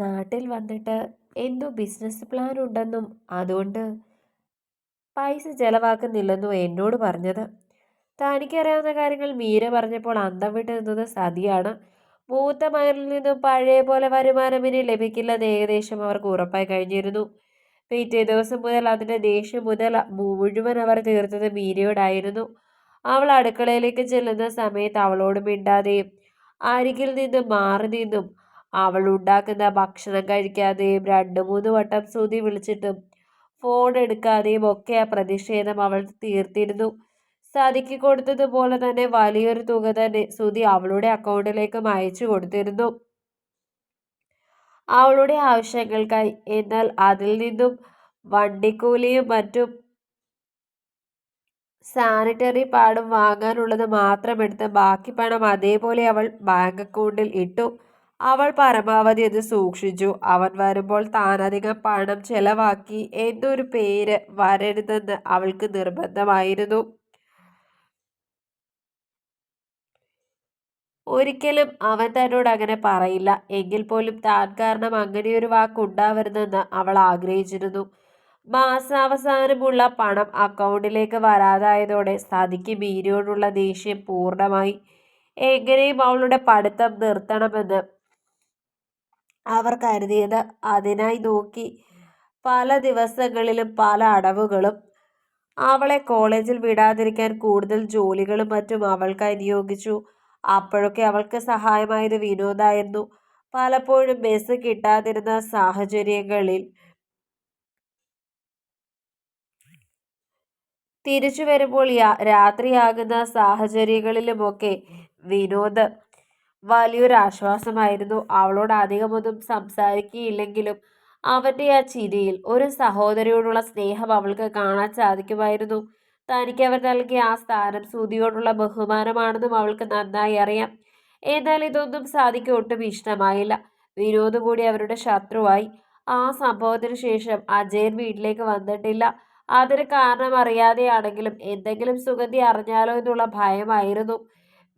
നാട്ടിൽ വന്നിട്ട് എന്തോ ബിസിനസ് പ്ലാൻ ഉണ്ടെന്നും അതുകൊണ്ട് പൈസ ചെലവാക്കുന്നില്ലെന്നും എന്നോട് പറഞ്ഞത്. തനിക്കറിയാവുന്ന കാര്യങ്ങൾ മീര പറഞ്ഞപ്പോൾ അന്തം വിട്ട് നിന്നത് സതിയാണ്. മൂത്ത മകനിൽ നിന്നും പഴയ പോലെ വരുമാനം ഇനി ലഭിക്കില്ലെന്ന് ഏകദേശം അവർക്ക് ഉറപ്പായി കഴിഞ്ഞിരുന്നു. പിറ്റേ ദിവസം മുതൽ അതിന്റെ ദേഷ്യം മുതൽ മുഴുവൻ അവർ തീർത്തത് മീരയോടായിരുന്നു. അവൾ അടുക്കളയിലേക്ക് ചെല്ലുന്ന സമയത്ത് അവളോട് മിണ്ടാതെയും അരികിൽ നിന്നും മാറി നിന്നും അവൾ ഉണ്ടാക്കുന്ന ഭക്ഷണം കഴിക്കാതെയും രണ്ടു മൂന്ന് വട്ടം സുതി വിളിച്ചിട്ടും ഫോൺ എടുക്കാതെയും ഒക്കെ ആ പ്രതിഷേധം അവൾ തീർത്തിരുന്നു. സതിക്ക് കൊടുത്തതുപോലെ തന്നെ വലിയൊരു തുക തന്നെ സുതി അവളുടെ അക്കൗണ്ടിലേക്കും അയച്ചു കൊടുത്തിരുന്നു. അവളുടെ ആവശ്യങ്ങൾക്കായി. എന്നാൽ അതിൽ നിന്നും വണ്ടിക്കൂലിയും മറ്റും സാനിറ്ററി പാഡും വാങ്ങാനുള്ളത് മാത്രം എടുത്ത് ബാക്കി പണം അതേപോലെ അവൾ ബാങ്ക് അക്കൗണ്ടിൽ ഇട്ടു. അവൾ പരമാവധി അത് സൂക്ഷിച്ചു. അവൻ വരുമ്പോൾ താനധികം പണം ചെലവാക്കി എന്തൊരു പേര് വരരുതെന്ന് അവൾക്ക് നിർബന്ധമായിരുന്നു. ഒരിക്കലും അവൻ തന്നോട് അങ്ങനെ പറയില്ല. എങ്കിൽ പോലും താൻ കാരണം അങ്ങനെയൊരു വാക്കുണ്ടാവരുതെന്ന് അവൾ ആഗ്രഹിച്ചിരുന്നു. മാസാവസാനമുള്ള പണം അക്കൗണ്ടിലേക്ക് വരാതായതോടെ സതിക്ക് മീരിയോടുള്ള ദേഷ്യം പൂർണമായി. എങ്ങനെയും അവളുടെ പഠിത്തം നിർത്തണമെന്ന് അവർ കരുതിയത് അതിനായി നോക്കി. പല ദിവസങ്ങളിലും പല അടവുകളും. അവളെ കോളേജിൽ വിടാതിരിക്കാൻ കൂടുതൽ ജോലികളും മറ്റും അവൾക്കായി നിയോഗിച്ചു അപ്പോഴൊക്കെ അവൾക്ക് സഹായമായത് വിനോദായിരുന്നു. പലപ്പോഴും ബസ് കിട്ടാതിരുന്ന സാഹചര്യങ്ങളിൽ തിരിച്ചു വരുമ്പോൾ രാത്രിയാകുന്ന സാഹചര്യങ്ങളിലുമൊക്കെ വിനോദ് വലിയൊരു ആശ്വാസമായിരുന്നു അവളോട് അധികമൊന്നും സംസാരിക്കുകയില്ലെങ്കിലും അവന്റെ ആ ചിരിയിൽ ഒരു സഹോദരിയോടുള്ള സ്നേഹം അവൾക്ക് കാണാൻ സാധിക്കുമായിരുന്നു. തനിക്ക് അവർ നൽകിയ ആ സ്ഥാനം സൂതിയോടുള്ള ബഹുമാനമാണെന്നും അവൾക്ക് നന്നായി അറിയാം. എന്നാൽ ഇതൊന്നും സാധിക്ക് ഒട്ടും ഇഷ്ടമായില്ല. വിനോദ് കൂടി അവരുടെ ശത്രുവായി. ആ സംഭവത്തിന് ശേഷം അജയൻ വീട്ടിലേക്ക് വന്നിട്ടില്ല. അതിന് കാരണം അറിയാതെയാണെങ്കിലും എന്തെങ്കിലും സുഗന്ധി അറിഞ്ഞാലോ എന്നുള്ള ഭയമായിരുന്നു.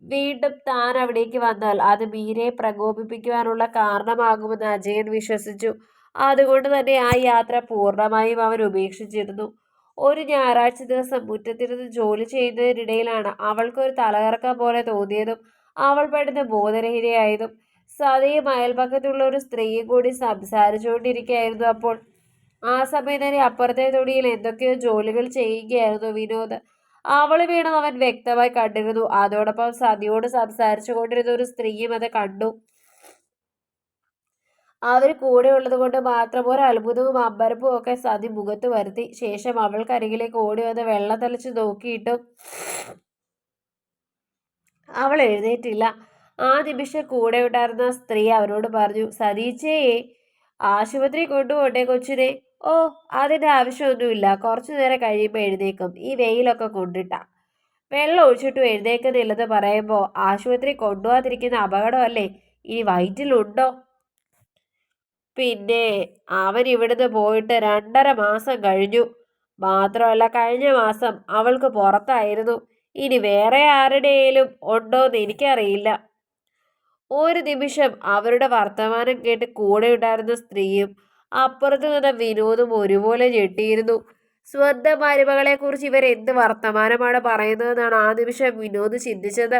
വീണ്ടും താൻ അവിടേക്ക് വന്നാൽ അത് മീരയെ പ്രകോപിപ്പിക്കുവാനുള്ള കാരണമാകുമെന്ന് അജയൻ വിശ്വസിച്ചു. അതുകൊണ്ട് തന്നെ ആ യാത്ര പൂർണമായും അവൻ ഉപേക്ഷിച്ചിരുന്നു. ഒരു ഞായറാഴ്ച ദിവസം മുറ്റത്തിരുന്ന് ജോലി ചെയ്യുന്നതിനിടയിലാണ് അവൾക്കൊരു തലകറക്കം പോലെ തോന്നിയതും അവൾ പെടുന്ന ബോധരഹിതയായതും സതയും അയൽപക്കത്തുള്ള ഒരു സ്ത്രീയും കൂടി സംസാരിച്ചുകൊണ്ടിരിക്കുകയായിരുന്നു അപ്പോൾ. ആ സമയം തന്നെ അപ്പുറത്തെ തൊടിയിൽ എന്തൊക്കെയോ ജോലികൾ ചെയ്യുകയായിരുന്നു വിനോദ്. അവൾ അവൻ വ്യക്തമായി കണ്ടിരുന്നു. അതോടൊപ്പം സതിയോട് സംസാരിച്ചു കൊണ്ടിരുന്ന ഒരു സ്ത്രീയും അത് കണ്ടു. അവർ കൂടെ ഉള്ളത് കൊണ്ട് മാത്രം ഒരു അത്ഭുതവും അമ്പരപ്പും ഒക്കെ സതി മുഖത്ത് വരുത്തി. ശേഷം അവൾക്കരികിലേക്ക് ഓടി വന്ന് വെള്ളം തളിച്ച് നോക്കിയിട്ടും അവൾ എഴുന്നേറ്റില്ല. ആ നിമിഷം കൂടെ ഉണ്ടായിരുന്ന സ്ത്രീ അവരോട് പറഞ്ഞു സതീച്ചയെ ആശുപത്രി കൊണ്ടുപോട്ടെ കൊച്ചിനെ. ഓ അതിന്റെ ആവശ്യമൊന്നുമില്ല. കുറച്ചു നേരം കഴിയുമ്പോൾ എഴുന്നേക്കും ഈ വെയിലൊക്കെ കൊണ്ടിട്ടാ. വെള്ളം ഒഴിച്ചിട്ടും എഴുന്നേക്കുന്നില്ലെന്ന് പറയുമ്പോൾ ആശുപത്രി കൊണ്ടുപോകാതിരിക്കുന്ന അപകടമല്ലേ? ഈ വയറ്റിലുണ്ടോ? പിന്നെ അവൻ ഇവിടുന്ന് പോയിട്ട് രണ്ടര മാസം കഴിഞ്ഞു. മാത്രമല്ല കഴിഞ്ഞ മാസം അവൾക്ക് പുറത്തായിരുന്നു. ഇനി വേറെ ആരുടെയും ഉണ്ടോയെന്ന് എനിക്കറിയില്ല. ഒരു നിമിഷം അവരുടെ വർത്തമാനം കേട്ട് കൂടെ ഉണ്ടായിരുന്ന സ്ത്രീയും അപ്പുറത്ത് നിന്ന വിനോദും ഒരുപോലെ ഞെട്ടിയിരുന്നു. സ്വന്തം മരുമകളെക്കുറിച്ച് ഇവർ എന്ത് വർത്തമാനമാണ് പറയുന്നതെന്നാണ് ആ നിമിഷം വിനോദ് ചിന്തിച്ചത്.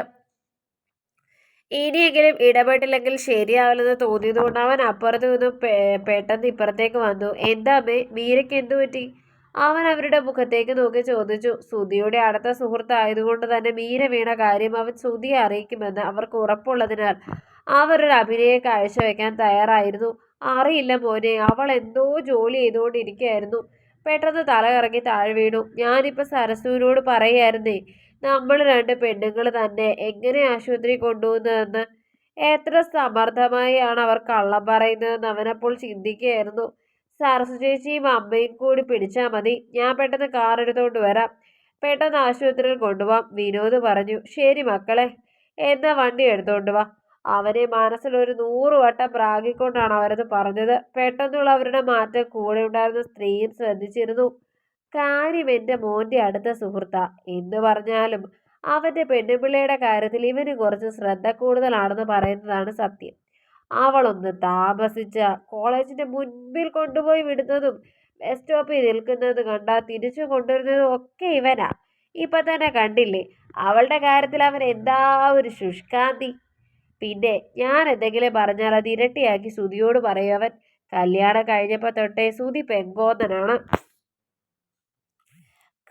ഇനിയെങ്കിലും ഇടപെട്ടില്ലെങ്കിൽ ശരിയാവില്ലെന്ന് തോന്നിയതുകൊണ്ട് അവൻ അപ്പുറത്ത് നിന്നും പെട്ടെന്ന് ഇപ്പുറത്തേക്ക് വന്നു. എന്താ അമ്മേ മീരയ്ക്ക് എന്തു പറ്റി? അവൻ അവരുടെ മുഖത്തേക്ക് നോക്കി ചോദിച്ചു. സുധിയുടെ അടുത്ത സുഹൃത്തായതുകൊണ്ട് തന്നെ മീര വീണ കാര്യം അവൻ സുധിയെ അറിയിക്കുമെന്ന് അവർക്ക് ഉറപ്പുള്ളതിനാൽ അവർ ഒരു അഭിനയം കാഴ്ചവെക്കാൻ തയ്യാറായിരുന്നു. അറിയില്ല മോനെ. അവൾ എന്തോ ജോലി ചെയ്തുകൊണ്ടിരിക്കുകയായിരുന്നു. പെട്ടെന്ന് തല കറങ്ങി താഴെ വീണു. ഞാനിപ്പോൾ സരസുവിനോട് പറയായിരുന്നേ നമ്മൾ രണ്ട് പെണ്ണുങ്ങൾ തന്നെ എങ്ങനെ ആശുപത്രി കൊണ്ടുപോകുന്നതെന്ന്? എത്ര സമർത്ഥമായാണ് അവർ കള്ളം പറയുന്നതെന്ന് അവനപ്പോൾ ചിന്തിക്കുകയായിരുന്നു. സരസു ചേച്ചിയും അമ്മയും കൂടി പിടിച്ചാൽ മതി. ഞാൻ പെട്ടെന്ന് കാർ എടുത്തുകൊണ്ട് വരാം. പെട്ടെന്ന് ആശുപത്രിയിൽ കൊണ്ടുപോവാം വിനോദ് പറഞ്ഞു. ശരി മക്കളെ എന്നാ വണ്ടി എടുത്തുകൊണ്ട് വാ. അവനെ മനസ്സിൽ ഒരു നൂറ് വട്ടം പ്രാഗിക്കൊണ്ടാണ് അവരത് പറഞ്ഞത്. പെട്ടെന്നുള്ള അവരുടെ മാറ്റം കൂടെ ഉണ്ടായിരുന്ന സ്ത്രീയും ശ്രദ്ധിച്ചിരുന്നു. കാര്യം എന്റെ മോന്റെ അടുത്ത സുഹൃത്ത. എന്ന് പറഞ്ഞാലും അവന്റെ പെണ്ണുപിള്ളയുടെ കാര്യത്തിൽ ഇവന് കുറച്ച് ശ്രദ്ധ കൂടുതലാണെന്ന് പറയുന്നതാണ് സത്യം. അവളൊന്ന് താമസിച്ച കോളേജിന്റെ മുൻപിൽ കൊണ്ടുപോയി വിടുന്നതും ബസ് സ്റ്റോപ്പിൽ നിൽക്കുന്നത് കണ്ടാ തിരിച്ചു കൊണ്ടുവരുന്നതും ഒക്കെ ഇവനാ. ഇപ്പൊ തന്നെ കണ്ടില്ലേ? അവളുടെ കാര്യത്തിൽ അവൻ എന്താ ഒരു ശുഷ്കാന്തി. പിന്നെ ഞാൻ എന്തെങ്കിലും പറഞ്ഞാൽ അത് ഇരട്ടിയാക്കി സുതിയോട് പറയവൻ കല്യാണം കഴിഞ്ഞപ്പോൾ തൊട്ടേ സുതി പെങ്കോന്നനാണ്.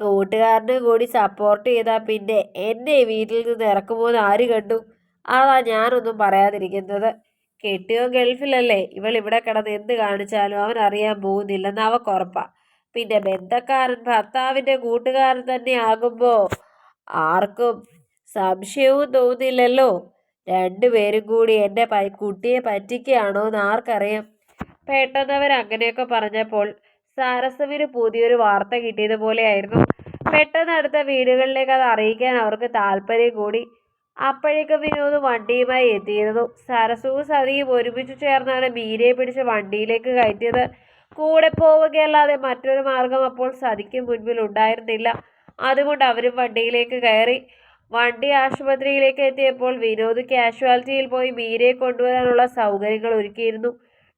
കൂട്ടുകാരനും കൂടി സപ്പോർട്ട് ചെയ്താൽ പിന്നെ എന്നെ വീട്ടിൽ നിന്ന് ഇറക്കുമോന്ന് ആര് കണ്ടു? അതാ ഞാനൊന്നും പറയാതിരിക്കുന്നത്. കെട്ടിയോ ഗൾഫിലല്ലേ. ഇവൾ ഇവിടെ കിടന്ന് എന്ത് കാണിച്ചാലും അവൻ അറിയാൻ പോകുന്നില്ലെന്ന് അവ കുറപ്പാ പിന്നെ ബന്ധക്കാരൻ ഭർത്താവിന്റെ കൂട്ടുകാരൻ തന്നെ ആകുമ്പോൾ ആർക്കും സംശയവും തോന്നില്ലല്ലോ. രണ്ടുപേരും കൂടി എന്റെ കുട്ടിയെ പറ്റിക്കുകയാണോ എന്ന് ആർക്കറിയാം. പെട്ടെന്ന് അവർ അങ്ങനെയൊക്കെ പറഞ്ഞപ്പോൾ സാരസവിന് പുതിയൊരു വാർത്ത കിട്ടിയതുപോലെയായിരുന്നു പെട്ടെന്ന് അടുത്ത വീടുകളിലേക്ക് അത് അറിയിക്കാൻ അവർക്ക് താല്പര്യം കൂടി. അപ്പോഴേക്കും വിനോദ് വണ്ടിയുമായി എത്തിയിരുന്നു. സരസുവും സതിയും ഒരുമിച്ച് ചേർന്നാണ് മീനെ പിടിച്ച് വണ്ടിയിലേക്ക് കയറ്റിയത്. കൂടെ പോവുകയല്ലാതെ മറ്റൊരു മാർഗം അപ്പോൾ സതിക്ക് മുൻപിൽ ഉണ്ടായിരുന്നില്ല. അതുകൊണ്ട് അവരും വണ്ടിയിലേക്ക് കയറി. വണ്ടി ആശുപത്രിയിലേക്ക് എത്തിയപ്പോൾ വിനോദ് കാഷ്വാലിറ്റിയിൽ പോയി മീരയെ കൊണ്ടുവരാനുള്ള സൗകര്യങ്ങൾ ഒരുക്കിയിരുന്നു.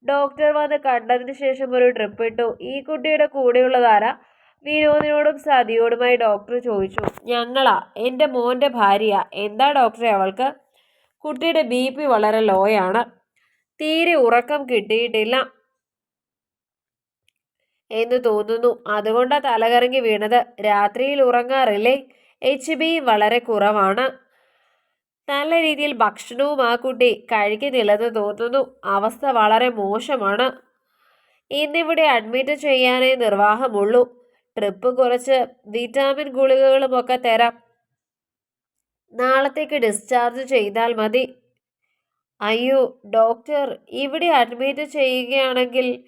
ഡോക്ടർ വന്ന് കണ്ടതിന് ശേഷം ഒരു ട്രിപ്പ് ഇട്ടു. ഈ കുട്ടിയുടെ കൂടെയുള്ളതാര വിനോദിനോടും സതിയോടുമായി ഡോക്ടർ ചോദിച്ചു. ഞങ്ങളാ. എന്റെ മോന്റെ ഭാര്യ. എന്താ ഡോക്ടറെ അവൾക്ക്? കുട്ടിയുടെ ബി പി വളരെ ലോയാണ് തീരെ ഉറക്കം കിട്ടിയിട്ടില്ല എന്ന് തോന്നുന്നു. അതുകൊണ്ടാണ് തലകറങ്ങി വീണത്. രാത്രിയിൽ ഉറങ്ങാറില്ലേ? എച്ച് ബി വളരെ കുറവാണ്. നല്ല രീതിയിൽ ഭക്ഷണവും ആ കുട്ടി കഴിക്കുന്നില്ലെന്ന് തോന്നുന്നു അവസ്ഥ വളരെ മോശമാണ്. ഇന്നിവിടെ അഡ്മിറ്റ് ചെയ്യാനേ നിർവാഹമുള്ളൂ. ട്രിപ്പ് കുറച്ച് വിറ്റാമിൻ ഗുളികകളുമൊക്കെ തരാം. നാളത്തേക്ക് ഡിസ്ചാർജ് ചെയ്താൽ മതി. അയ്യോ ഡോക്ടർ ഇവിടെ അഡ്മിറ്റ് ചെയ്യുകയാണെങ്കിൽ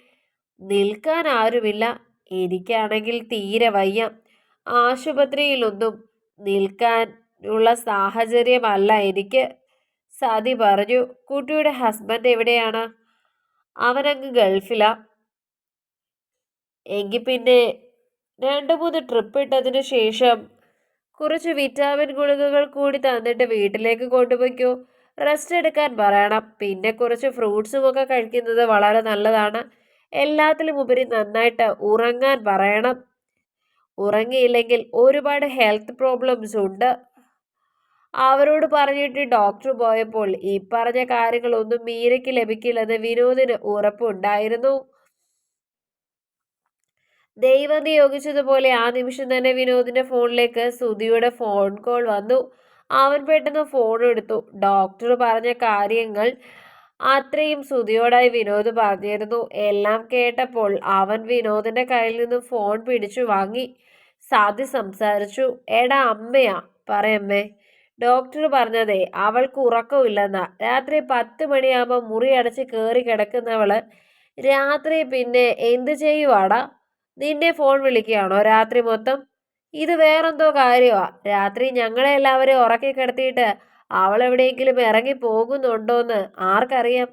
നിൽക്കാൻ ആരുമില്ല. എനിക്കാണെങ്കിൽ തീരെ വയ്യ. ആശുപത്രിയിലൊന്നും നിൽക്കാൻ ഉള്ള സാഹചര്യമല്ല. എനിക്ക് സതി പറഞ്ഞു കുട്ടിയുടെ ഹസ്ബൻഡ് എവിടെയാണ്? അവനങ്ങ് ഗൾഫിലാ. എങ്കിൽ പിന്നെ രണ്ട് മൂന്ന് ട്രിപ്പ് ഇട്ടതിന് ശേഷം കുറച്ച് വിറ്റാമിൻ ഗുളികകൾ കൂടി തന്നിട്ട് വീട്ടിലേക്ക് കൊണ്ടുപോയിക്കോ. റെസ്റ്റ് എടുക്കാൻ പറയണം. പിന്നെ കുറച്ച് ഫ്രൂട്ട്സും ഒക്കെ കഴിക്കുന്നത് വളരെ നല്ലതാണ്. എല്ലാത്തിലും ഉപരി നന്നായിട്ട് ഉറങ്ങാൻ പറയണം. ഉറങ്ങിയില്ലെങ്കിൽ ഒരുപാട് ഹെൽത്ത് പ്രോബ്ലംസ് ഉണ്ട്. അവരോട് പറഞ്ഞിട്ട് ഡോക്ടർ പോയപ്പോൾ ഈ പറഞ്ഞ കാര്യങ്ങളൊന്നും മീരയ്ക്ക് ലഭിക്കില്ലെന്ന് വിനോദിന് ഉറപ്പുണ്ടായിരുന്നു. ദൈവം നിയോഗിച്ചതുപോലെ ആ നിമിഷം തന്നെ വിനോദിന്റെ ഫോണിലേക്ക് സുധിയുടെ ഫോൺ കോൾ വന്നു. അവൻ പെട്ടെന്ന് ഫോൺ എടുത്തു. ഡോക്ടർ പറഞ്ഞ കാര്യങ്ങൾ അത്രയും ശ്രുതിയോടായി വിനോദ് പറഞ്ഞിരുന്നു. എല്ലാം കേട്ടപ്പോൾ അവൻ വിനോദിന്റെ കയ്യിൽ നിന്നും ഫോൺ പിടിച്ചു വാങ്ങി. സാധ്യ സംസാരിച്ചു. എടാ അമ്മയാ പറയമ്മേ. ഡോക്ടർ പറഞ്ഞതേ അവൾക്ക് ഉറക്കമില്ലെന്നാ. രാത്രി പത്ത് മണിയാകുമ്പോൾ മുറി അടച്ച് കയറി കിടക്കുന്നവൾ. രാത്രി പിന്നെ എന്ത് ചെയ്യുവാടാ? നിന്നെ ഫോൺ വിളിക്കുകയാണോ രാത്രി മൊത്തം? ഇത് വേറെന്തോ കാര്യമാ രാത്രി ഞങ്ങളെ എല്ലാവരും ഉറക്കി കിടത്തിയിട്ട് അവൾ എവിടെയെങ്കിലും ഇറങ്ങി പോകുന്നുണ്ടോന്ന് ആർക്കറിയാം.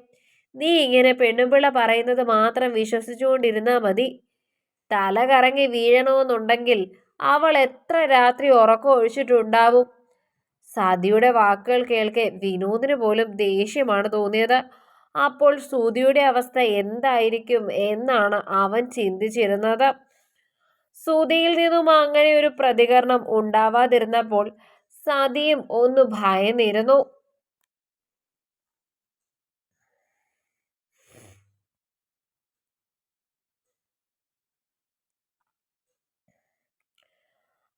നീ ഇങ്ങനെ പെണ്ണുപിള്ള പറയുന്നത് മാത്രം വിശ്വസിച്ചുകൊണ്ടിരുന്നാ മതി. തല കറങ്ങി വീഴണമെന്നുണ്ടെങ്കിൽ അവൾ എത്ര രാത്രി ഉറക്കം ഒഴിച്ചിട്ടുണ്ടാവും. സതിയുടെ വാക്കുകൾ കേൾക്കെ വിനോദിന് പോലും ദേഷ്യമാണ് തോന്നിയത്. അപ്പോൾ സുതിയുടെ അവസ്ഥ എന്തായിരിക്കും എന്നാണ് അവൻ ചിന്തിച്ചിരുന്നത്. സുതിയിൽ നിന്നും അങ്ങനെ ഒരു പ്രതികരണം ഉണ്ടാവാതിരുന്നപ്പോൾ സതിയും ഒന്ന് ഭയന്നിരുന്നു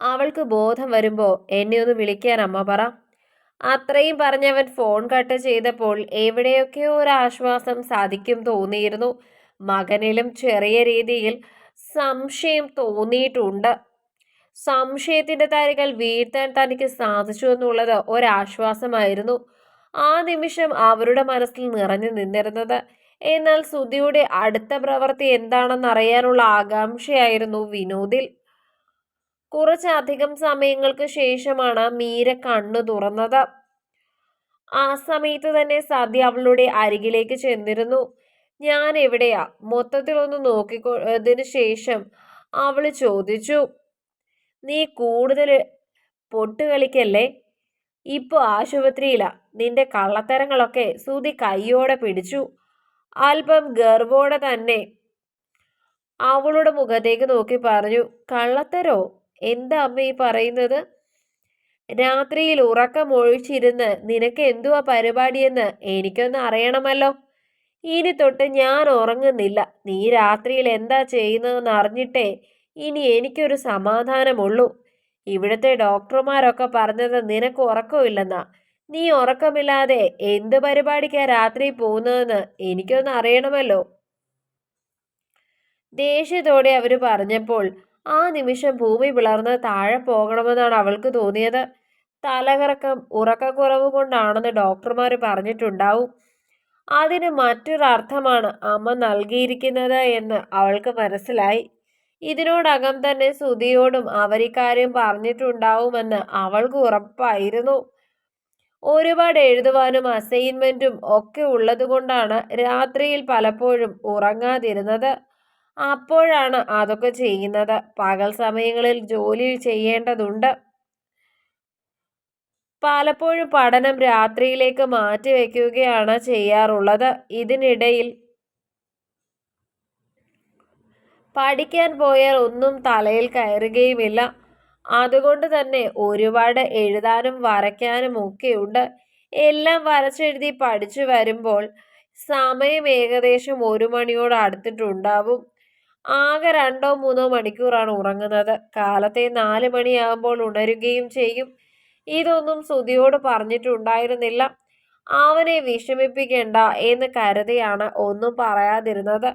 അവൾക്ക് ബോധം വരുമ്പോൾ എന്നെ ഒന്ന് വിളിക്കാൻ അമ്മ പറ. അത്രയും പറഞ്ഞവൻ ഫോൺ കട്ട് ചെയ്തപ്പോൾ എവിടെയൊക്കെയോ ഒരു ആശ്വാസം സാധിക്കും തോന്നിയിരുന്നു. മകനിലും ചെറിയ രീതിയിൽ സംശയം തോന്നിയിട്ടുണ്ട്. സംശയത്തിന്റെ താരികൾ വീഴ്ത്താൻ തനിക്ക് സാധിച്ചു എന്നുള്ളത് ഒരാശ്വാസമായിരുന്നു. ആ നിമിഷം അവരുടെ മനസ്സിൽ നിറഞ്ഞു നിന്നിരുന്നത്. എന്നാൽ സുധിയുടെ അടുത്ത പ്രവൃത്തി എന്താണെന്ന് അറിയാനുള്ള ആകാംക്ഷയായിരുന്നു വിനോദിൽ. കുറച്ചധികം സമയങ്ങൾക്ക് ശേഷമാണ് മീര കണ്ണു തുറന്നത്. ആ സമയത്ത് തന്നെ സദ്യ അവളുടെ അരികിലേക്ക് ചെന്നിരുന്നു. ഞാൻ എവിടെയാ? മൊത്തത്തിൽ ഒന്ന് നോക്കിക്കൊതിന് ശേഷം അവൾ ചോദിച്ചു. നീ കൂടുതൽ പൊട്ട് കളിക്കല്ലേ? ഇപ്പോൾ ആശുപത്രിയിലാ. നിന്റെ കള്ളത്തരങ്ങളൊക്കെ സുതി കൈയോടെ പിടിച്ചു. അല്പം ഗർവോടെ തന്നെ അവളുടെ മുഖത്തേക്ക് നോക്കി പറഞ്ഞു കള്ളത്തരോ? എന്താ അമ്മ ഈ പറയുന്നത്? രാത്രിയിൽ ഉറക്കമൊഴിച്ചിരുന്ന് നിനക്ക് എന്തുവാ പരിപാടിയെന്ന് എനിക്കൊന്ന് അറിയണമല്ലോ. ഇനി തൊട്ട് ഞാൻ ഉറങ്ങുന്നില്ല. നീ രാത്രിയിൽ എന്താ ചെയ്യുന്നതെന്ന് അറിഞ്ഞിട്ടേ ഇനി എനിക്കൊരു സമാധാനമുള്ളൂ. ഇവിടുത്തെ ഡോക്ടർമാരൊക്കെ പറഞ്ഞത് നിനക്ക് ഉറക്കമില്ലെന്നാ. നീ ഉറക്കമില്ലാതെ എന്ത് പരിപാടിക്കാ രാത്രി പോകുന്നതെന്ന് എനിക്കൊന്ന് അറിയണമല്ലോ. ദേഷ്യത്തോടെ അവർ പറഞ്ഞപ്പോൾ ആ നിമിഷം ഭൂമി പിളർന്ന് താഴെ പോകണമെന്നാണ് അവൾക്ക് തോന്നിയത്. തലകറക്കം ഉറക്കക്കുറവ് കൊണ്ടാണെന്ന് ഡോക്ടർമാർ പറഞ്ഞിട്ടുണ്ടാവും. അതിന് മറ്റൊരർത്ഥമാണ് അമ്മ നൽകിയിരിക്കുന്നത് എന്ന് അവൾക്ക് മനസ്സിലായി. ഇതിനോടകം തന്നെ സുധിയോടും അവരിക്കാര്യം പറഞ്ഞിട്ടുണ്ടാവുമെന്ന് അവൾക്ക് ഉറപ്പായിരുന്നു. ഒരുപാട് എഴുതുവാനും അസൈൻമെന്റും ഒക്കെ ഉള്ളതുകൊണ്ടാണ് രാത്രിയിൽ പലപ്പോഴും ഉറങ്ങാതിരുന്നത്. അപ്പോഴാണ് അതൊക്കെ ചെയ്യുന്നത്. പകൽ സമയങ്ങളിൽ ജോലി ചെയ്യേണ്ടതുണ്ട്. പലപ്പോഴും പഠനം രാത്രിയിലേക്ക് മാറ്റിവെക്കുകയാണ് ചെയ്യാറുള്ളത്. ഇതിനിടയിൽ പഠിക്കാൻ പോയാൽ ഒന്നും തലയിൽ കയറുകയുമില്ല. അതുകൊണ്ട് തന്നെ ഒരുപാട് എഴുതാനും വരയ്ക്കാനും ഒക്കെയുണ്ട്. എല്ലാം വരച്ചെഴുതി പഠിച്ചു വരുമ്പോൾ സമയം ഏകദേശം ഒരു മണിയോട് അടുത്തിട്ടുണ്ടാവും. ആകെ രണ്ടോ മൂന്നോ മണിക്കൂറാണ് ഉറങ്ങുന്നത്. കാലത്തെ നാല് മണിയാകുമ്പോൾ ഉണരുകയും ചെയ്യും. ഇതൊന്നും സുതിയോട് പറഞ്ഞിട്ടുണ്ടായിരുന്നില്ല. അവനെ വിഷമിപ്പിക്കേണ്ട എന്ന് കരുതിയാണ് ഒന്നും പറയാതിരുന്നത്.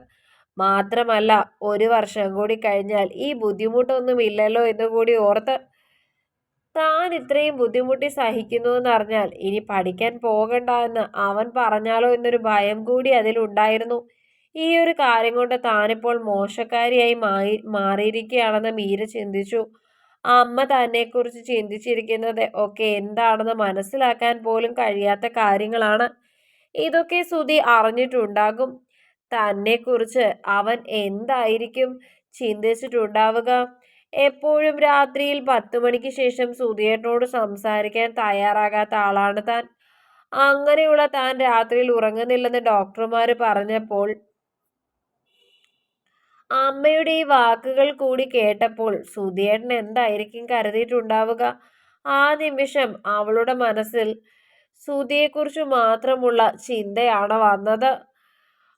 മാത്രമല്ല ഒരു വർഷം കൂടി കഴിഞ്ഞാൽ ഈ ബുദ്ധിമുട്ടൊന്നും ഇല്ലല്ലോ എന്ന് കൂടി ഓർത്ത് താൻ ഇത്രയും ബുദ്ധിമുട്ടി സഹിക്കുന്നു എന്നറിഞ്ഞാൽ ഇനി പഠിക്കാൻ പോകണ്ട എന്ന് അവൻ പറഞ്ഞാലോ എന്നൊരു ഭയം കൂടി അതിലുണ്ടായിരുന്നു ഈ ഒരു കാര്യം കൊണ്ട് താനിപ്പോൾ മോശക്കാരിയായി മാറി മാറിയിരിക്കുകയാണെന്ന് മീര ചിന്തിച്ചു. അമ്മ തന്നെക്കുറിച്ച് ചിന്തിച്ചിരിക്കുന്നത് ഒക്കെ എന്താണെന്ന് മനസ്സിലാക്കാൻ പോലും കഴിയാത്ത കാര്യങ്ങളാണ്. ഇതൊക്കെ സുധി അറിഞ്ഞിട്ടുണ്ടാകും. തന്നെക്കുറിച്ച് അവൻ എന്തായിരിക്കും ചിന്തിച്ചിട്ടുണ്ടാവുക? എപ്പോഴും രാത്രിയിൽ പത്തു മണിക്ക് ശേഷം സുധിയേട്ടനോട് സംസാരിക്കാൻ തയ്യാറാകാത്ത ആളാണ് താൻ. അങ്ങനെയുള്ള താൻ രാത്രിയിൽ ഉറങ്ങുന്നില്ലെന്ന് ഡോക്ടർമാർ പറഞ്ഞപ്പോൾ അമ്മയുടെ ഈ വാക്കുകൾ കൂടി കേട്ടപ്പോൾ സുധിയേട്ടൻ എന്തായിരിക്കും കരുതിയിട്ടുണ്ടാവുക? ആ നിമിഷം അവളുടെ മനസ്സിൽ സുധിയെക്കുറിച്ച് മാത്രമുള്ള ചിന്തയാണ് വന്നത്.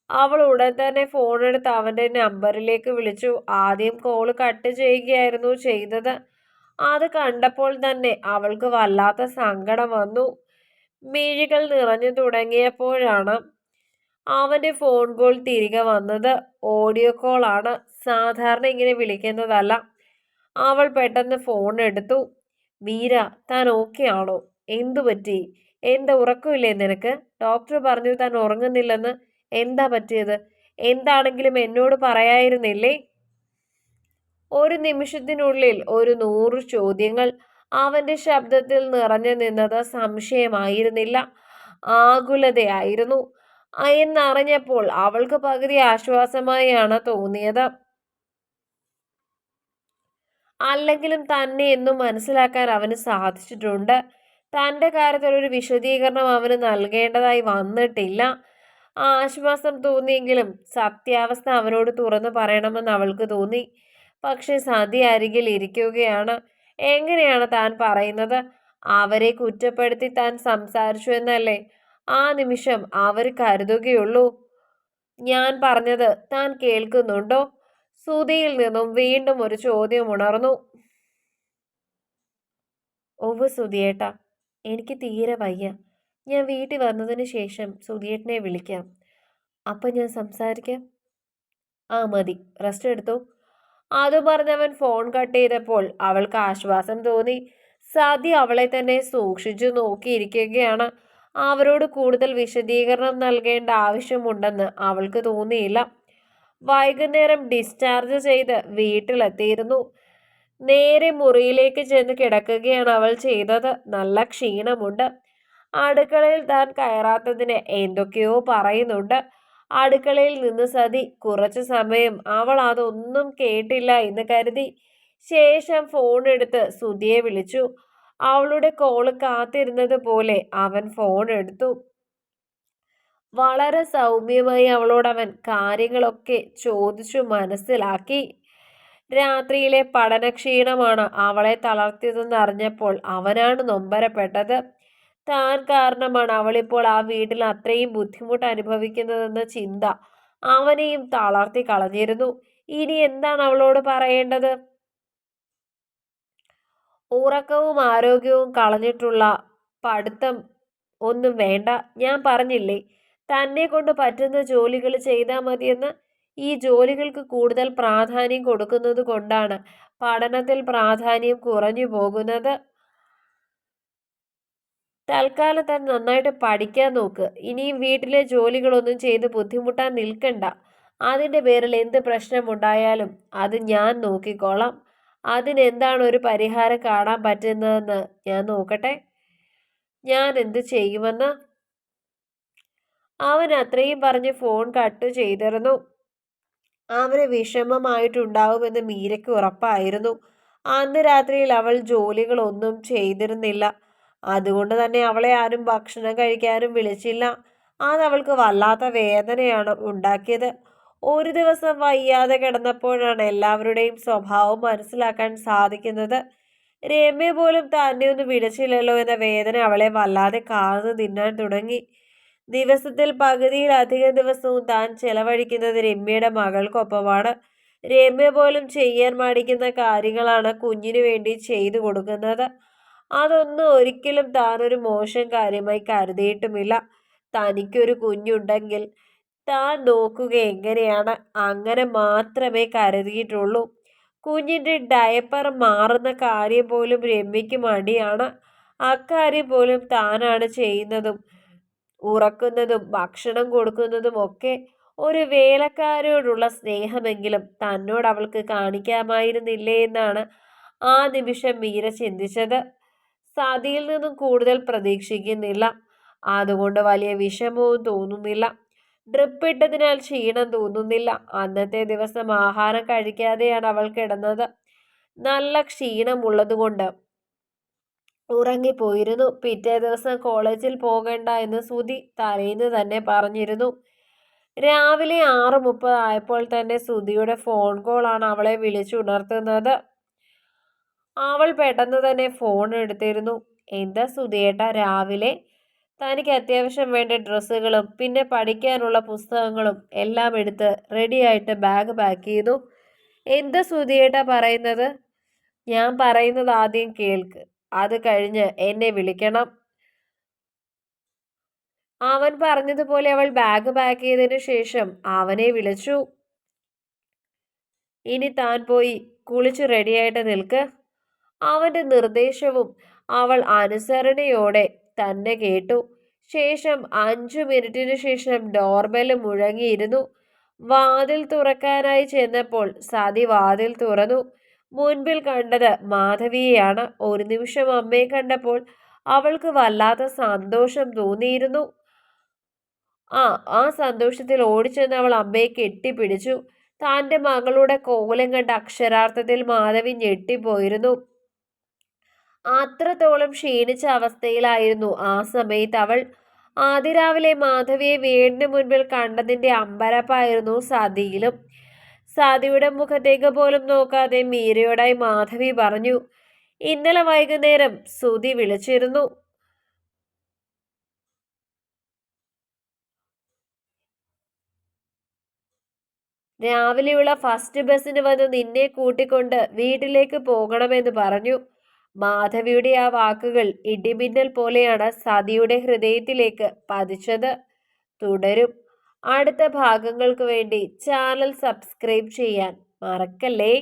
അവൾ ഉടൻ തന്നെ ഫോൺ എടുത്ത് അവന്റെ നമ്പറിലേക്ക് വിളിച്ചു. ആദ്യം കോൾ കട്ട് ചെയ്യുകയായിരുന്നു ചെയ്തത്. അത് കണ്ടപ്പോൾ തന്നെ അവൾക്ക് വല്ലാത്ത സങ്കടം വന്നു. മിഴികൾ നിറഞ്ഞു തുടങ്ങിയപ്പോഴാണ് അവന്റെ ഫോൺ കോൾ തിരികെ വന്നത്. ഓഡിയോ കോൾ ആണ്. സാധാരണ ഇങ്ങനെ വിളിക്കുന്നതല്ല. അവൾ പെട്ടെന്ന് ഫോൺ എടുത്തു. മീര താൻ ഓക്കെ ആണോ? എന്തു പറ്റി എന്താ ഉറക്കമില്ലേ നിനക്ക്? ഡോക്ടർ പറഞ്ഞു താൻ ഉറങ്ങുന്നില്ലെന്ന്. എന്താ പറ്റിയത്? എന്താണെങ്കിലും എന്നോട് പറയായിരുന്നില്ലേ? ഒരു നിമിഷത്തിനുള്ളിൽ ഒരു നൂറ് ചോദ്യങ്ങൾ അവന്റെ ശബ്ദത്തിൽ നിറഞ്ഞു നിന്നത് സംശയമായിരുന്നില്ല. ആകുലതയായിരുന്നു. എന്നറിഞ്ഞപ്പോൾ അവൾക്ക് പകുതി ആശ്വാസമായാണ് തോന്നിയത്. അല്ലെങ്കിലും തന്നെ എന്നും മനസ്സിലാക്കാൻ അവന് സാധിച്ചിട്ടുണ്ട്. തന്റെ കാര്യത്തിൽ ഒരു വിശദീകരണം അവന് നൽകേണ്ടതായി വന്നിട്ടില്ല. ആശ്വാസം തോന്നിയെങ്കിലും സത്യാവസ്ഥ അവനോട് തുറന്നു പറയണമെന്ന് അവൾക്ക് തോന്നി. പക്ഷെ സതി അരികിൽ ഇരിക്കുകയാണ്. എങ്ങനെയാണ് താൻ പറയുന്നത്? അവരെ കുറ്റപ്പെടുത്തി താൻ സംസാരിച്ചു എന്നല്ലേ? ആ നിമിഷം അവർ കരുതുകയുള്ളൂ. ഞാൻ പറഞ്ഞത് താൻ കേൾക്കുന്നുണ്ടോ? സുതിയിൽ നിന്നും വീണ്ടും ഒരു ചോദ്യം ഉണർന്നു. ഒവ് സുതിയേട്ട എനിക്ക് തീരെ വയ്യ. ഞാൻ വീട്ടിൽ വന്നതിന് ശേഷം സുധിയേട്ടനെ വിളിക്കാം. അപ്പം ഞാൻ സംസാരിക്കാം? ആ മതി. റെസ്റ്റ് എടുത്തു. അത് പറഞ്ഞവൻ ഫോൺ കട്ട് ചെയ്തപ്പോൾ അവൾക്ക് ആശ്വാസം തോന്നി. സതി അവളെ തന്നെ സൂക്ഷിച്ചു നോക്കിയിരിക്കുകയാണ്. അവരോട് കൂടുതൽ വിശദീകരണം നൽകേണ്ട ആവശ്യമുണ്ടെന്ന് അവൾക്ക് തോന്നിയില്ല. വൈകുന്നേരം ഡിസ്ചാർജ് ചെയ്ത് വീട്ടിലെത്തിയിരുന്നു. നേരെ മുറിയിലേക്ക് ചെന്ന് കിടക്കുകയാണ് അവൾ ചെയ്തത്. നല്ല ക്ഷീണമുണ്ട്. അടുക്കളയിൽ താൻ കയറാത്തതിന് എന്തൊക്കെയോ പറയുന്നുണ്ട്. അടുക്കളയിൽ നിന്ന് സതി കുറച്ച് സമയം അവൾ അതൊന്നും കേട്ടില്ല എന്ന് കരുതി ശേഷം ഫോൺ എടുത്ത് സുധിയെ വിളിച്ചു. അവളുടെ കോൾ കാത്തിരുന്നത് പോലെ അവൻ ഫോൺ എടുത്തു. വളരെ സൗമ്യമായി അവളോട് അവൻ കാര്യങ്ങളൊക്കെ ചോദിച്ചു മനസ്സിലാക്കി. രാത്രിയിലെ പഠനക്ഷീണമാണ് അവളെ തളർത്തിയതെന്ന് അറിഞ്ഞപ്പോൾ അവനാണ് നൊമ്പരപ്പെട്ടത്. താൻ കാരണമാണ് അവളിപ്പോൾ ആ വീട്ടിൽ അത്രയും ബുദ്ധിമുട്ട് അനുഭവിക്കുന്നതെന്ന ചിന്ത അവനെയും തളർത്തി കളഞ്ഞിരുന്നു. ഇനി എന്താണ് അവളോട് പറയേണ്ടത്? ഉറക്കവും ആരോഗ്യവും കളഞ്ഞിട്ടുള്ള പഠിത്തം ഒന്നും വേണ്ട. ഞാൻ പറഞ്ഞില്ലേ തന്നെ കൊണ്ട് പറ്റുന്ന ജോലികൾ ചെയ്താൽ മതിയെന്ന്. ഈ ജോലികൾക്ക് കൂടുതൽ പ്രാധാന്യം കൊടുക്കുന്നത് കൊണ്ടാണ് പഠനത്തിൽ പ്രാധാന്യം കുറഞ്ഞു പോകുന്നത്. തൽക്കാലം തന്നെ നന്നായിട്ട് പഠിക്കാൻ നോക്ക്. ഇനിയും വീട്ടിലെ ജോലികളൊന്നും ചെയ്ത് ബുദ്ധിമുട്ടാൻ നിൽക്കണ്ട. അതിന്റെ പേരിൽ എന്ത് പ്രശ്നമുണ്ടായാലും അത് ഞാൻ നോക്കിക്കോളാം. അതിനെന്താണ് ഒരു പരിഹാരം കാണാൻ പറ്റുന്നതെന്ന് ഞാൻ നോക്കട്ടെ. ഞാൻ എന്ത് ചെയ്യുമെന്ന്? അവൻ അത്രയും പറഞ്ഞ് ഫോൺ കട്ട് ചെയ്തിരുന്നു. അവന് വിഷമമായിട്ടുണ്ടാവുമെന്ന് മീരയ്ക്ക് ഉറപ്പായിരുന്നു. അന്ന് രാത്രിയിൽ അവൾ ജോലികളൊന്നും ചെയ്തിരുന്നില്ല. അതുകൊണ്ട് തന്നെ അവളെ ആരും ഭക്ഷണം കഴിക്കാനും വിളിച്ചില്ല. അതവൾക്ക് വല്ലാത്ത വേദനയാണ് ഉണ്ടാക്കിയത്. ഒരു ദിവസം വയ്യാതെ കിടന്നപ്പോഴാണ് എല്ലാവരുടെയും സ്വഭാവം മനസ്സിലാക്കാൻ സാധിക്കുന്നത്. രമ്യ പോലും തന്നെ ഒന്ന് വിളിച്ചില്ലല്ലോ എന്ന വേദന അവളെ വല്ലാതെ കാർന്നു തിന്നാൻ തുടങ്ങി. ദിവസത്തിൽ പകുതിയിലധികം ദിവസവും താൻ ചെലവഴിക്കുന്നത് രമ്യയുടെ മകൾക്കൊപ്പമാണ്. രമ്യ പോലും ചെയ്യാൻ മടിക്കുന്ന കാര്യങ്ങളാണ് കുഞ്ഞിനു വേണ്ടി ചെയ്തു കൊടുക്കുന്നത്. അതൊന്നും ഒരിക്കലും താനൊരു മോശം കാര്യമായി കരുതിയിട്ടുമില്ല. തനിക്കൊരു കുഞ്ഞുണ്ടെങ്കിൽ താൻ നോക്കുക എങ്ങനെയാണ് അങ്ങനെ മാത്രമേ കരുതിയിട്ടുള്ളൂ. കുഞ്ഞിന്റെ ഡയപ്പർ മാറുന്ന കാര്യം പോലും രമ്യയ്ക്ക് മടിയാണ്. അക്കാര്യം പോലും താനാണ് ചെയ്യുന്നതും ഉറക്കുന്നതും ഭക്ഷണം കൊടുക്കുന്നതും ഒക്കെ ഒരു വേലക്കാരോടുള്ള സ്നേഹമെങ്കിലും തന്നോട് അവൾക്ക് കാണിക്കാമായിരുന്നില്ലേ എന്നാണ് ആ നിമിഷം മീര ചിന്തിച്ചത്. സതിയിൽ നിന്നും കൂടുതൽ പ്രതീക്ഷിക്കുന്നില്ല. അതുകൊണ്ട് വലിയ വിഷമവും തോന്നുന്നില്ല. ഡ്രിപ്പ് ഇട്ടതിനാൽ ക്ഷീണം തോന്നുന്നില്ല. അന്നത്തെ ദിവസം ആഹാരം കഴിക്കാതെയാണ് അവൾ കിടന്നത്. നല്ല ക്ഷീണമുള്ളതുകൊണ്ട് ഉറങ്ങിപ്പോയിരുന്നു. പിറ്റേ ദിവസം കോളേജിൽ പോകേണ്ട എന്ന് സുധി തലേന്ന് തന്നെ പറഞ്ഞിരുന്നു. രാവിലെ ആറ് മുപ്പത് ആയപ്പോൾ തന്നെ സുധിയുടെ ഫോൺ കോളാണ് അവളെ വിളിച്ചുണർത്തുന്നത്. അവൾ പെട്ടെന്ന് തന്നെ ഫോൺ എടുത്തിരുന്നു. എന്താ സുധിയേട്ട രാവിലെ? തനിക്ക് അത്യാവശ്യം വേണ്ട ഡ്രസ്സുകളും പിന്നെ പഠിക്കാനുള്ള പുസ്തകങ്ങളും എല്ലാം എടുത്ത് റെഡിയായിട്ട് ബാഗ് പാക്ക് ചെയ്തു. എന്താ സുധിയേട്ട പറയുന്നത്? ഞാൻ പറയുന്നത് ആദ്യം കേൾക്ക്. അത് കഴിഞ്ഞ് എന്നെ വിളിക്കണം. അവൻ പറഞ്ഞതുപോലെ അവൾ ബാഗ് പാക്ക് ചെയ്തതിനു ശേഷം അവനെ വിളിച്ചു. ഇനി താൻ പോയി കുളിച്ച് റെഡിയായിട്ട് നിൽക്ക്. അവന്റെ നിർദ്ദേശവും അവൾ അനുസരണയോടെ തന്നെ കേട്ടു. ശേഷം അഞ്ചു മിനിറ്റിനു ശേഷം ഡോർബെൽ മുഴങ്ങിയിരുന്നു. വാതിൽ തുറക്കാനായി ചെന്നപ്പോൾ സതി വാതിൽ തുറന്നു. മുൻപിൽ കണ്ടത് മാധവിയെയാണ്. ഒരു നിമിഷം അമ്മയെ കണ്ടപ്പോൾ അവൾക്ക് വല്ലാത്ത സന്തോഷം തോന്നിയിരുന്നു. ആ ആ സന്തോഷത്തിൽ ഓടിച്ചെന്ന് അവൾ അമ്മയെ കെട്ടിപ്പിടിച്ചു. തന്റെ മകളുടെ കോലം കണ്ട അക്ഷരാർത്ഥത്തിൽ മാധവി ഞെട്ടിപ്പോയിരുന്നു. അത്രത്തോളം ക്ഷീണിച്ച അവസ്ഥയിലായിരുന്നു. ആ സമയത്ത് അവൾ ആദ്യ രാവിലെ മാധവിയെ വീടിന് മുൻപിൽ കണ്ടതിന്റെ അമ്പരപ്പായിരുന്നു സതിയിലും. സതിയുടെ മുഖത്തേക്ക് പോലും നോക്കാതെ മീരയോടായി മാധവി പറഞ്ഞു ഇന്നലെ വൈകുന്നേരം സുതി വിളിച്ചിരുന്നു. രാവിലെയുള്ള ഫസ്റ്റ് ബസ്സിന് വന്ന് നിന്നെ കൂട്ടിക്കൊണ്ട് വീട്ടിലേക്ക് പോകണമെന്ന് പറഞ്ഞു. മാധവിയുടെ ആ വാക്കുകൾ ഇടിമിന്നൽ പോലെയാണ് സതിയുടെ ഹൃദയത്തിലേക്ക് പതിച്ചത്. തുടരും. അടുത്ത ഭാഗങ്ങൾക്ക് വേണ്ടി ചാനൽ സബ്സ്ക്രൈബ് ചെയ്യാൻ മറക്കല്ലേ?